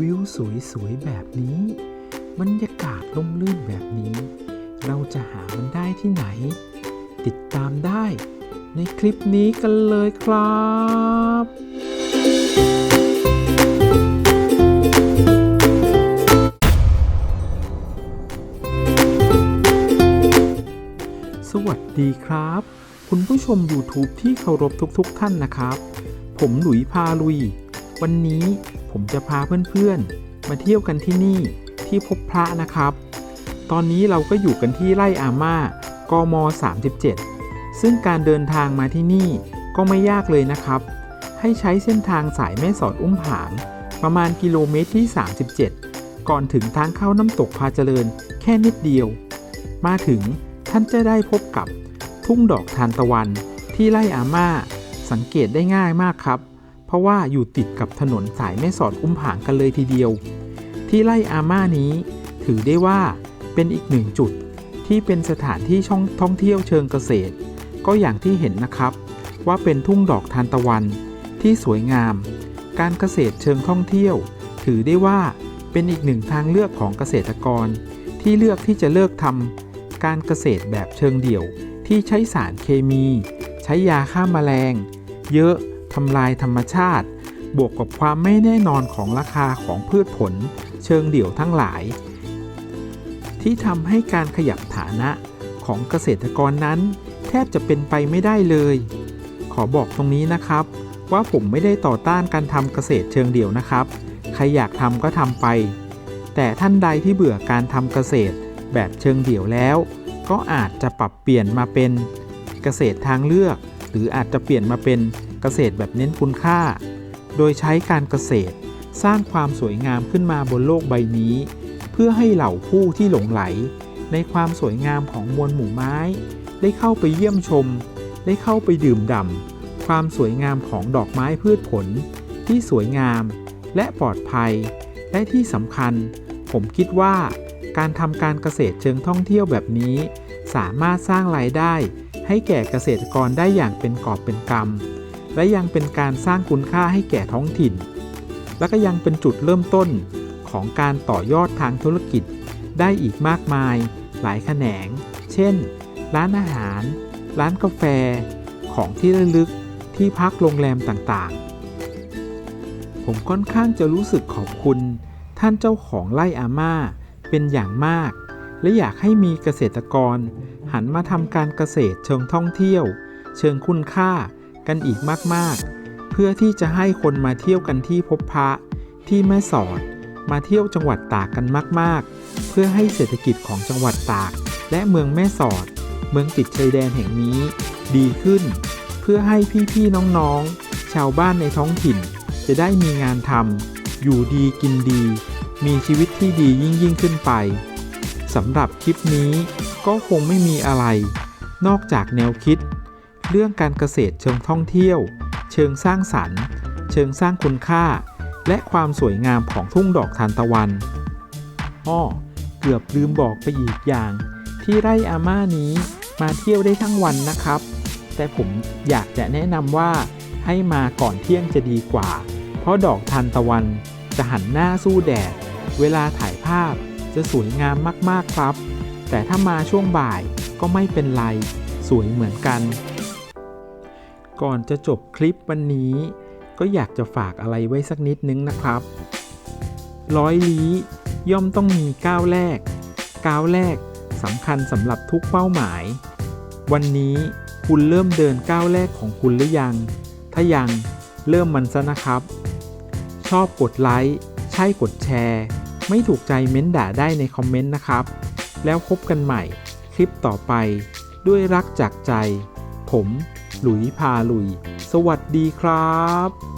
วิวสวยๆแบบนี้บรรยากาศร่มรื่นแบบนี้ เราจะหามันได้ที่ไหน ติดตามได้ในคลิปนี้กันเลยครับสวัสดีครับ คุณผู้ชม YouTube ที่เคารพทุกๆทท่านนะครับ ผมหลุยพาลุย วันนี้ ผมจะพาเพื่อนๆ มาเที่ยวกันที่นี่ที่พบพระนะครับ ตอนนี้เราก็อยู่กันที่ไร่อาม่ากม 37 ซึ่งการเดินทางมาที่นี่ก็ไม่ยากเลยนะครับ ให้ใช้เส้นทางสายแม่สอดอุ้มผาง ประมาณกิโลเมตรที่ 37 ก่อนถึงทางเข้าน้ำตกพาเจริญแค่นิดเดียว มาถึงท่านจะได้พบกับทุ่งดอกทานตะวันที่ไร่อาม่าสังเกตได้ง่ายมากครับ ราะว่าอยู่ติดกับถนนสายแม่สอดอุ้มผางกันเลยทีเดียว ที่ไร่อาม่านี้ ถือได้ว่าเป็นอีกหนึ่งจุดที่เป็นสถานที่ช่องท่องเที่ยวเชิงเกษตร ก็อย่างที่เห็นนะครับ ว่าเป็นทุ่งดอกทานตะวันที่สวยงาม การเกษตรเชิงท่องเที่ยว ถือได้ว่าเป็นอีกหนึ่งทางเลือกของเกษตรกร ที่เลือกที่จะเลิกทำการเกษตรแบบเชิงเดี่ยวที่ใช้สารเคมี ใช้ยาฆ่าแมลง เยอะ ทำลายธรรมชาติ บวกกับความไม่แน่นอนของราคาของพืชผล เชิงเดี่ยวทั้งหลาย ที่ทำให้การขยับฐานะของเกษตรกรนั้น แทบจะเป็นไปไม่ได้เลย ขอบอกตรงนี้นะครับ ว่าผมไม่ได้ต่อต้านการทำเกษตรเชิงเดี่ยวนะครับ ใครอยากทำก็ทำไป แต่ท่านใดที่เบื่อการทำเกษตรแบบเชิงเดี่ยวแล้ว ก็อาจจะปรับเปลี่ยนมาเป็นเกษตรทางเลือก หรืออาจจะเปลี่ยนมาเป็น เกษตรแบบเน้นคุณค่า โดยใช้การเกษตรสร้างความสวยงามขึ้นมาบนโลกใบนี้ เพื่อให้เหล่าผู้ที่หลงไหล ในความสวยงามของมวลหมู่ไม้ ได้เข้าไปเยี่ยมชม ได้เข้าไปดื่มด่ำความสวยงามของดอกไม้พืชผล ที่สวยงามและปลอดภัย และที่สำคัญ ผมคิดว่าการทำการเกษตรเชิงท่องเที่ยวแบบนี้ สามารถสร้างรายได้ให้แก่เกษตรกรได้อย่างเป็นกอบเป็นกำ และยังเป็นการสร้างคุณค่าให้แก่ท้องถิ่น และก็ยังเป็นจุดเริ่มต้นของการต่อยอดทางธุรกิจได้อีกมากมาย หลายแขนง เช่น ร้านอาหาร ร้านกาแฟ ของที่ระลึก ที่พักโรงแรมต่างๆ ผมค่อนข้างจะรู้สึกขอบคุณ ท่านเจ้าของไร่อาม่า เป็นอย่างมาก และอยากให้มีเกษตรกร หันมาทำการเกษตรเชิงท่องเที่ยว เชิงคุณค่า กันอีกมากๆ เพื่อที่จะให้คนมาเที่ยวกันที่พบพระที่แม่สอด มาเที่ยวจังหวัดตากกันมากๆ เพื่อให้เศรษฐกิจของจังหวัดตาก และเมืองแม่สอด เมืองติดชายแดนแห่งนี้ ดีขึ้น เพื่อให้พี่ๆน้องๆ ชาวบ้านในท้องถิ่น จะได้มีงานทำอยู่ดีกินดี มีชีวิตที่ดียิ่งยิ่งขึ้นไปสำหรับคลิปนี้ก็คงไม่มีอะไร นอกจากแนวคิด เรื่องการเกษตรเชิงท่องเที่ยว เชิงสร้างสรรค์ เชิงสร้างคุณค่า และความสวยงามของทุ่งดอกทานตะวันอ้อเกือบลืมบอกไปอีกอย่าง ที่ไร่อาม่านี้มาเที่ยวได้ทั้งวันนะครับ แต่ผมอยากจะแนะนำว่าให้มาก่อนเที่ยงจะดีกว่า เพราะดอกทานตะวันจะหันหน้าสู้แดด เวลาถ่ายภาพจะสวยงามมากๆครับ แต่ถ้ามาช่วงบ่ายก็ไม่เป็นไร สวยเหมือนกัน ก่อนจะจบคลิปวันนี้ ก็อยากจะฝากอะไรไว้สักนิดนึงนะครับ ร้อยลี้ย่อมต้องมีก้าวแรก ก้าวแรกสำคัญสำหรับทุกเป้าหมาย วันนี้คุณเริ่มเดินก้าวแรกของคุณหรือยัง ถ้ายังเริ่มมันซะนะครับ ชอบกดไลค์ใช่กดแชร์ ไม่ถูกใจเม้นด่าได้ในคอมเมนต์นะครับ แล้วพบกันใหม่คลิปต่อไปด้วยรักจากใจ ผม หลุยพาลุย สวัสดีครับ